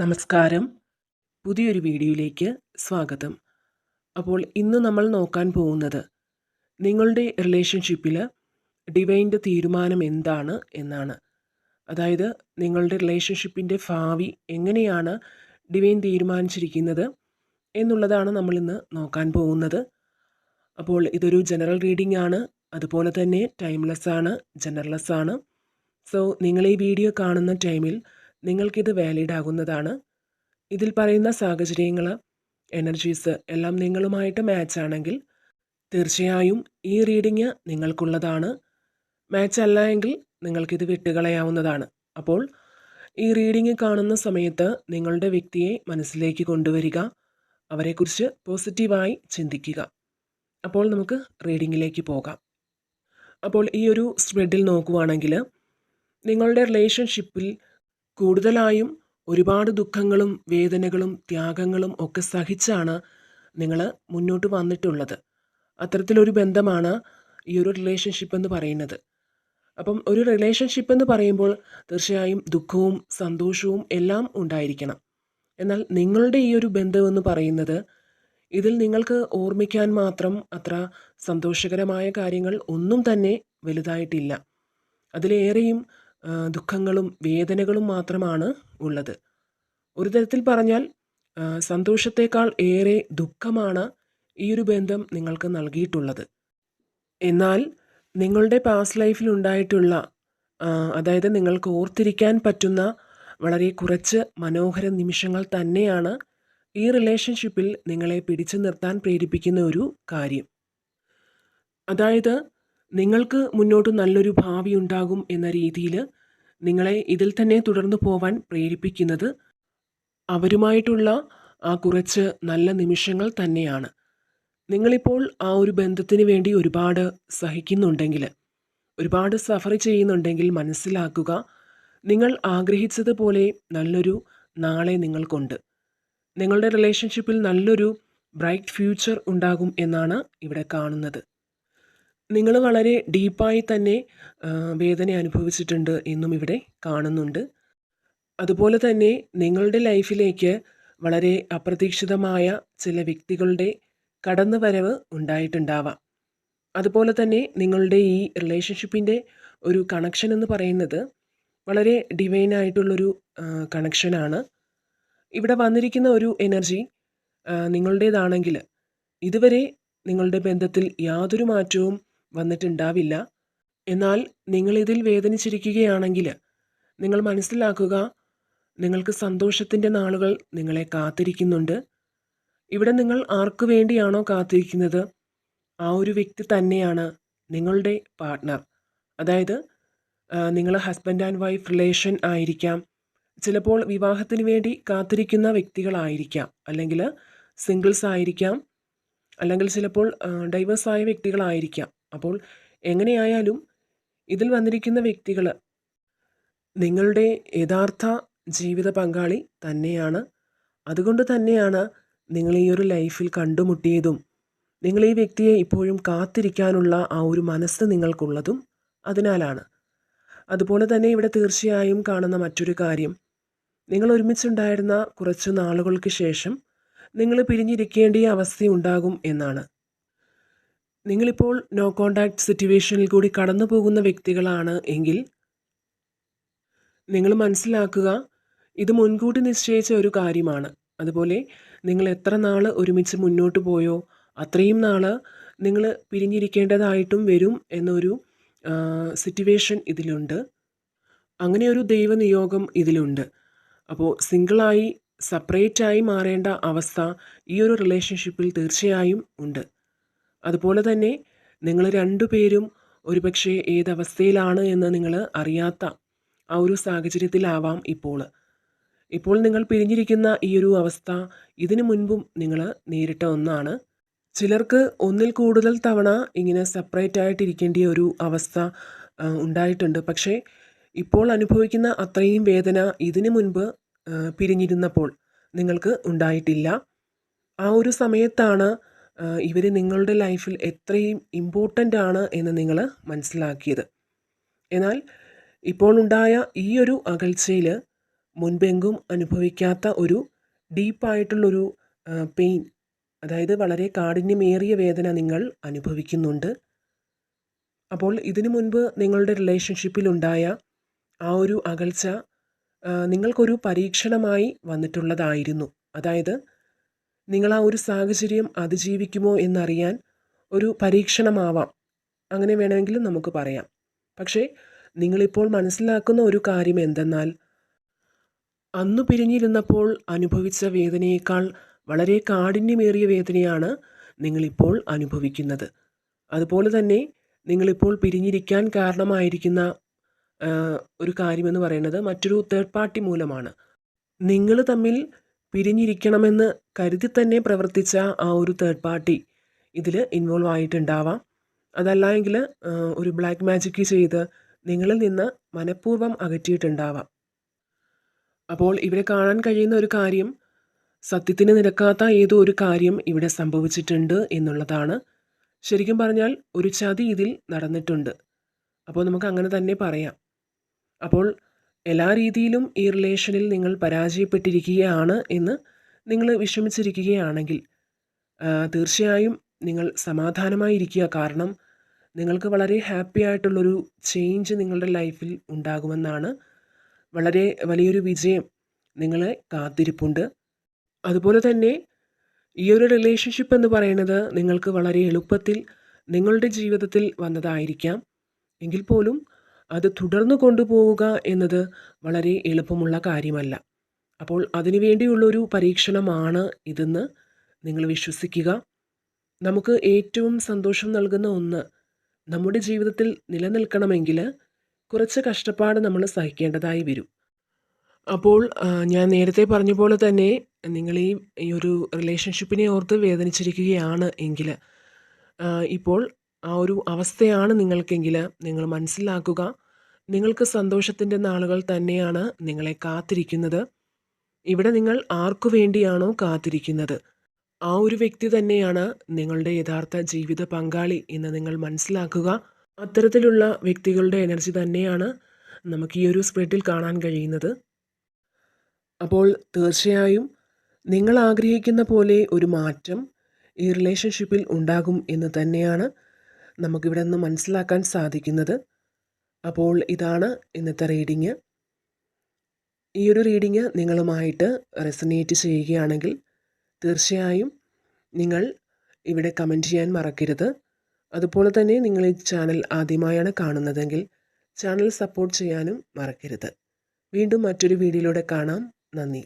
നമസ്കാരം. പുതിയൊരു വീഡിയോയിലേക്ക് സ്വാഗതം. അപ്പോൾ ഇന്ന് നമ്മൾ നോക്കാൻ പോകുന്നത് നിങ്ങളുടെ റിലേഷൻഷിപ്പിൽ ഡിവൈന്റെ തീരുമാനം എന്താണ് എന്നാണ്. അതായത് നിങ്ങളുടെ റിലേഷൻഷിപ്പിന്റെ ഭാവി എങ്ങനെയാണ് ഡിവൈൻ തീരുമാനിച്ചിരിക്കുന്നത് എന്നുള്ളതാണ് നമ്മൾ ഇന്ന് നോക്കാൻ പോകുന്നത്. അപ്പോൾ ഇതൊരു ജനറൽ റീഡിംഗ് ആണ്. അതുപോലെ തന്നെ ടൈംലെസ് ആണ് ജനറൽലെസ് ആണ്. സോ നിങ്ങൾ ഈ വീഡിയോ കാണുന്ന ടൈമിൽ നിങ്ങൾക്കിത് വാലിഡ് ആകുന്നതാണ്. ഇതിൽ പറയുന്ന സാഹചര്യങ്ങൾ എനർജീസ് എല്ലാം നിങ്ങളുമായിട്ട് മാച്ച് ആണെങ്കിൽ തീർച്ചയായും ഈ റീഡിങ് നിങ്ങൾക്കുള്ളതാണ്. മാച്ച് അല്ല എങ്കിൽ നിങ്ങൾക്കിത് വിട്ടുകളയാവുന്നതാണ്. അപ്പോൾ ഈ റീഡിങ് കാണുന്ന സമയത്ത് നിങ്ങളുടെ വ്യക്തിയെ മനസ്സിലേക്ക് കൊണ്ടുവരിക അവരെക്കുറിച്ച് പോസിറ്റീവായി ചിന്തിക്കുക. അപ്പോൾ നമുക്ക് റീഡിങ്ങിലേക്ക് പോകാം. അപ്പോൾ ഈ ഒരു സ്പ്രെഡിൽ നോക്കുവാണെങ്കിൽ നിങ്ങളുടെ റിലേഷൻഷിപ്പിൽ കൂടുതലായും ഒരുപാട് ദുഃഖങ്ങളും വേദനകളും ത്യാഗങ്ങളും ഒക്കെ സഹിച്ചാണ് നിങ്ങൾ മുന്നോട്ട് വന്നിട്ടുള്ളത്. അത്തരത്തിലൊരു ബന്ധമാണ് ഈ ഒരു റിലേഷൻഷിപ്പ് എന്ന് പറയുന്നത്. അപ്പം ഒരു റിലേഷൻഷിപ്പ് എന്ന് പറയുമ്പോൾ തീർച്ചയായും ദുഃഖവും സന്തോഷവും എല്ലാം ഉണ്ടായിരിക്കണം. എന്നാൽ നിങ്ങളുടെ ഈ ഒരു ബന്ധമെന്ന് പറയുന്നത് ഇതിൽ നിങ്ങൾക്ക് ഓർമ്മിക്കാൻ മാത്രം അത്ര സന്തോഷകരമായ കാര്യങ്ങൾ ഒന്നും തന്നെ വലുതായിട്ടില്ല. അതിലേറെയും ദുഃഖങ്ങളും വേദനകളും മാത്രമാണ് ഉള്ളത്. ഒരു തരത്തിൽ പറഞ്ഞാൽ സന്തോഷത്തേക്കാൾ ഏറെ ദുഃഖമാണ് ഈ ഒരു ബന്ധം നിങ്ങൾക്ക് നൽകിയിട്ടുള്ളത്. എന്നാൽ നിങ്ങളുടെ പാസ്റ്റ് ലൈഫിൽ ഉണ്ടായിട്ടുള്ള അതായത് നിങ്ങൾക്ക് ഓർത്തിരിക്കാൻ പറ്റുന്ന വളരെ കുറച്ച് മനോഹര നിമിഷങ്ങൾ തന്നെയാണ് ഈ റിലേഷൻഷിപ്പിൽ നിങ്ങളെ പിടിച്ചു നിർത്താൻ പ്രേരിപ്പിക്കുന്ന ഒരു കാര്യം. അതായത് നിങ്ങൾക്ക് മുന്നോട്ട് നല്ലൊരു ഭാവി ഉണ്ടാകും എന്ന രീതിയിൽ നിങ്ങളെ ഇതിൽ തന്നെ തുടർന്നു പോവാൻ പ്രേരിപ്പിക്കുന്നത് അവരുമായിട്ടുള്ള ആ കുറച്ച് നല്ല നിമിഷങ്ങൾ തന്നെയാണ്. നിങ്ങളിപ്പോൾ ആ ഒരു ബന്ധത്തിന് വേണ്ടി ഒരുപാട് സഹിക്കുന്നുണ്ടെങ്കിൽ ഒരുപാട് സഫർ ചെയ്യുന്നുണ്ടെങ്കിൽ മനസ്സിലാക്കുക നിങ്ങൾ ആഗ്രഹിച്ചതുപോലെ നല്ലൊരു നാളെ നിങ്ങൾക്കുണ്ട്. നിങ്ങളുടെ റിലേഷൻഷിപ്പിൽ നല്ലൊരു ബ്രൈറ്റ് ഫ്യൂച്ചർ ഉണ്ടാകും എന്നാണ് ഇവിടെ കാണുന്നത്. നിങ്ങൾ വളരെ ഡീപ്പായി തന്നെ വേദന അനുഭവിച്ചിട്ടുണ്ട് എന്നും ഇവിടെ കാണുന്നുണ്ട്. അതുപോലെ തന്നെ നിങ്ങളുടെ ലൈഫിലേക്ക് വളരെ അപ്രതീക്ഷിതമായ ചില വ്യക്തികളുടെ കടന്നുവരവ് ഉണ്ടായിട്ടുണ്ടാവാം. അതുപോലെ തന്നെ നിങ്ങളുടെ ഈ റിലേഷൻഷിപ്പിന്റെ ഒരു കണക്ഷൻ എന്ന് പറയുന്നത് വളരെ ഡിവൈനായിട്ടുള്ളൊരു കണക്ഷനാണ് ഇവിടെ വന്നിരിക്കുന്ന ഒരു എനർജി നിങ്ങളുടേതാണെങ്കിൽ ഇതുവരെ നിങ്ങളുടെ ബന്ധത്തിൽ യാതൊരു മാറ്റവും വന്നിട്ടുണ്ടാവില്ല. എന്നാൽ നിങ്ങളിതിൽ വേദനിച്ചിരിക്കുകയാണെങ്കിൽ നിങ്ങൾ മനസ്സിലാക്കുക നിങ്ങൾക്ക് സന്തോഷത്തിന്റെ നാളുകൾ നിങ്ങളെ കാത്തിരിക്കുന്നുണ്ട്. ഇവിടെ നിങ്ങൾ ആർക്കു വേണ്ടിയാണോ കാത്തിരിക്കുന്നത്? ആ ഒരു വ്യക്തി തന്നെയാണ് നിങ്ങളുടെ പാർട്ട്ണർ അതായത് നിങ്ങൾ ഹസ്ബൻഡ് ആൻഡ് വൈഫ് റിലേഷൻ ആയിരിക്കാം. ചിലപ്പോൾ വിവാഹത്തിന് വേണ്ടി കാത്തിരിക്കുന്ന വ്യക്തികളായിരിക്കാം. അല്ലെങ്കിൽ സിംഗിൾസ് ആയിരിക്കാം. അല്ലെങ്കിൽ ചിലപ്പോൾ ഡൈവേഴ്സായ വ്യക്തികളായിരിക്കാം. അപ്പോൾ എങ്ങനെയായാലും ഇതിൽ വന്നിരിക്കുന്ന വ്യക്തികൾ നിങ്ങളുടെ യഥാർത്ഥ ജീവിത പങ്കാളി തന്നെയാണ്. അതുകൊണ്ട് തന്നെയാണ് നിങ്ങൾ ഈ ഒരു ലൈഫിൽ കണ്ടുമുട്ടിയതും നിങ്ങൾ ഈ വ്യക്തിയെ ഇപ്പോഴും കാത്തിരിക്കാനുള്ള ആ ഒരു മനസ്സ് നിങ്ങൾക്കുള്ളതും അതിനാലാണ്. അതുപോലെ തന്നെ ഇവിടെ തീർച്ചയായും കാണുന്ന മറ്റൊരു കാര്യം. നിങ്ങൾ ഒരുമിച്ചുണ്ടായിരുന്ന കുറച്ച് നാളുകൾക്ക് ശേഷം നിങ്ങൾ പിരിഞ്ഞിരിക്കേണ്ട അവസ്ഥയുണ്ടാകും എന്നാണ്. നിങ്ങളിപ്പോൾ നോ കോണ്ടാക്ട് സിറ്റുവേഷനിൽ കൂടി കടന്നു പോകുന്ന വ്യക്തികളാണ് എങ്കിൽ നിങ്ങൾ മനസ്സിലാക്കുക ഇത് മുൻകൂട്ടി നിശ്ചയിച്ച ഒരു കാര്യമാണ്. അതുപോലെ നിങ്ങൾ എത്ര നാൾ ഒരുമിച്ച് മുന്നോട്ട് പോയോ അത്രയും നാൾ നിങ്ങൾ പിരിഞ്ഞിരിക്കേണ്ടതായിട്ടും വരും എന്നൊരു സിറ്റുവേഷൻ ഇതിലുണ്ട്. അങ്ങനെ ഒരു ദൈവനിയോഗം ഇതിലുണ്ട്. അപ്പോൾ സിംഗിളായി സെപ്പറേറ്റായി മാറേണ്ട അവസ്ഥ ഈ ഒരു റിലേഷൻഷിപ്പിൽ തീർച്ചയായും ഉണ്ട്. അതുപോലെ തന്നെ നിങ്ങൾ രണ്ടുപേരും ഒരുപക്ഷെ ഏതവസ്ഥയിലാണ് എന്ന് നിങ്ങൾ അറിയാത്ത ആ ഒരു സാഹചര്യത്തിലാവാം ഇപ്പോൾ. ഇപ്പോൾ നിങ്ങൾ പിരിഞ്ഞിരിക്കുന്ന ഈ ഒരു അവസ്ഥ ഇതിനു മുൻപും നിങ്ങൾ നേരിട്ട ഒന്നാണ്. ചിലർക്ക് ഒന്നിൽ കൂടുതൽ തവണ ഇങ്ങനെ സെപ്പറേറ്റ് ആയിട്ടിരിക്കേണ്ട ഒരു അവസ്ഥ ഉണ്ടായിട്ടുണ്ട്. പക്ഷേ ഇപ്പോൾ അനുഭവിക്കുന്ന അത്രയും വേദന ഇതിനു മുൻപ് പിരിഞ്ഞിരുന്നപ്പോൾ നിങ്ങൾക്ക് ഉണ്ടായിട്ടില്ല. ആ ഒരു സമയത്താണ് ഇവർ നിങ്ങളുടെ ലൈഫിൽ എത്രയും ഇമ്പോർട്ടന്റ് ആണ് എന്ന് നിങ്ങൾ മനസ്സിലാക്കിയത്. എന്നാൽ ഇപ്പോൾ ഉണ്ടായ ഈ ഒരു അകൽച്ചയിൽ മുൻപെങ്കും അനുഭവിക്കാത്ത ഒരു ഡീപ്പായിട്ടുള്ളൊരു പെയിൻ അതായത് വളരെ കാഠിന്യമേറിയ വേദന നിങ്ങൾ അനുഭവിക്കുന്നുണ്ട്. അപ്പോൾ ഇതിനു മുൻപ് നിങ്ങളുടെ റിലേഷൻഷിപ്പിലുണ്ടായ ആ ഒരു അകൽച്ച നിങ്ങൾക്കൊരു പരീക്ഷണമായി വന്നിട്ടുള്ളതായിരുന്നു. അതായത് നിങ്ങൾ ആ ഒരു സാഹചര്യം അതിജീവിക്കുമോ എന്നറിയാൻ ഒരു പരീക്ഷണമാവാം. അങ്ങനെ വേണമെങ്കിലും നമുക്ക് പറയാം. പക്ഷേ നിങ്ങളിപ്പോൾ മനസ്സിലാക്കുന്ന ഒരു കാര്യം എന്തെന്നാൽ അന്നു പിരിഞ്ഞിരുന്നപ്പോൾ അനുഭവിച്ച വേദനയേക്കാൾ വളരെ കാഠിന്യമേറിയ വേദനയാണ് നിങ്ങളിപ്പോൾ അനുഭവിക്കുന്നത്. അതുപോലെ തന്നെ നിങ്ങളിപ്പോൾ പിരിഞ്ഞിരിക്കാൻ കാരണമായിരിക്കുന്ന ഒരു കാര്യമെന്ന് പറയുന്നത് മറ്റൊരു തേർഡ് പാർട്ടി മൂലമാണ്. നിങ്ങൾ തമ്മിൽ പിരിഞ്ഞിരിക്കണമെന്ന് കരുതി തന്നെ പ്രവർത്തിച്ച ആ ഒരു തേർഡ് പാർട്ടി ഇതിൽ ഇൻവോൾവ് ആയിട്ടുണ്ടാവാം. അതല്ല എങ്കിൽ ഒരു ബ്ലാക്ക് മാജിക്ക് ചെയ്ത് നിങ്ങളിൽ നിന്ന് മനഃപൂർവം അകറ്റിയിട്ടുണ്ടാവാം. അപ്പോൾ ഇവിടെ കാണാൻ കഴിയുന്ന ഒരു കാര്യം സത്യത്തിന് നിരക്കാത്ത ഏതോ ഒരു കാര്യം ഇവിടെ സംഭവിച്ചിട്ടുണ്ട് എന്നുള്ളതാണ്. ശരിക്കും പറഞ്ഞാൽ ഒരു ചതി ഇതിൽ നടന്നിട്ടുണ്ട്. അപ്പോൾ നമുക്ക് അങ്ങനെ തന്നെ പറയാം. അപ്പോൾ എല്ലാ രീതിയിലും ഈ റിലേഷനിൽ നിങ്ങൾ പരാജയപ്പെട്ടിരിക്കുകയാണ് എന്ന് നിങ്ങൾ വിഷമിച്ചിരിക്കുകയാണെങ്കിൽ തീർച്ചയായും നിങ്ങൾ സമാധാനമായിരിക്കുക. കാരണം നിങ്ങൾക്ക് വളരെ ഹാപ്പി ആയിട്ടുള്ളൊരു ചേഞ്ച് നിങ്ങളുടെ ലൈഫിൽ ഉണ്ടാകുമെന്നാണ് വളരെ വലിയൊരു വിജയം നിങ്ങളെ കാത്തിരിപ്പുണ്ട്. അതുപോലെ തന്നെ ഈ ഒരു റിലേഷൻഷിപ്പ് എന്ന് പറയുന്നത് നിങ്ങൾക്ക് വളരെ എളുപ്പത്തിൽ നിങ്ങളുടെ ജീവിതത്തിൽ വന്നതായിരിക്കാം. എങ്കിൽ പോലും അത് തുടർന്നു കൊണ്ടുപോവുക എന്നത് വളരെ എളുപ്പമുള്ള കാര്യമല്ല. അപ്പോൾ അതിനു വേണ്ടിയുള്ളൊരു പരീക്ഷണമാണ് ഇതെന്ന് നിങ്ങൾ വിശ്വസിക്കുക. നമുക്ക് ഏറ്റവും സന്തോഷം നൽകുന്ന ഒന്ന് നമ്മുടെ ജീവിതത്തിൽ നിലനിൽക്കണമെങ്കിൽ കുറച്ച് കഷ്ടപ്പാട് നമ്മൾ സഹിക്കേണ്ടതായി വരും. അപ്പോൾ ഞാൻ നേരത്തെ പറഞ്ഞ പോലെ തന്നെ നിങ്ങൾ ഈ ഒരു റിലേഷൻഷിപ്പിനെ ഓർത്ത് വേദനിച്ചിരിക്കുകയാണ് എങ്കിൽ ഇപ്പോൾ ആ ഒരു അവസ്ഥയാണ് നിങ്ങൾക്കെങ്കിൽ നിങ്ങൾ മനസ്സിലാക്കുക. നിങ്ങൾക്ക് സന്തോഷത്തിന്റെ നാളുകൾ തന്നെയാണ് നിങ്ങളെ കാത്തിരിക്കുന്നത്. ഇവിടെ നിങ്ങൾ ആർക്കു വേണ്ടിയാണോ കാത്തിരിക്കുന്നത്? ആ ഒരു വ്യക്തി തന്നെയാണ് നിങ്ങളുടെ യഥാർത്ഥ ജീവിത പങ്കാളി എന്ന് നിങ്ങൾ മനസ്സിലാക്കുക. അത്തരത്തിലുള്ള വ്യക്തികളുടെ എനർജി തന്നെയാണ് നമുക്ക് ഈ ഒരു സ്പ്രെഡിൽ കാണാൻ കഴിയുന്നത്. അപ്പോൾ തീർച്ചയായും നിങ്ങൾ ആഗ്രഹിക്കുന്ന പോലെ ഒരു മാറ്റം ഈ റിലേഷൻഷിപ്പിൽ ഉണ്ടാകും എന്ന് തന്നെയാണ് നമുക്കിവിടെ നിന്ന് മനസ്സിലാക്കാൻ സാധിക്കുന്നത്. അപ്പോൾ ഇതാണ് ഇന്നത്തെ റീഡിങ് ഈ ഒരു റീഡിങ് നിങ്ങളുമായിട്ട് റെസനേറ്റ് ചെയ്യുകയാണെങ്കിൽ തീർച്ചയായും നിങ്ങൾ ഇവിടെ കമന്റ് ചെയ്യാൻ മറക്കരുത്. അതുപോലെ തന്നെ നിങ്ങൾ ഈ ചാനൽ ആദ്യമായാണ് കാണുന്നതെങ്കിൽ ചാനൽ സപ്പോർട്ട് ചെയ്യാനും മറക്കരുത്. വീണ്ടും മറ്റൊരു വീഡിയോയിലൂടെ കാണാം. നന്ദി.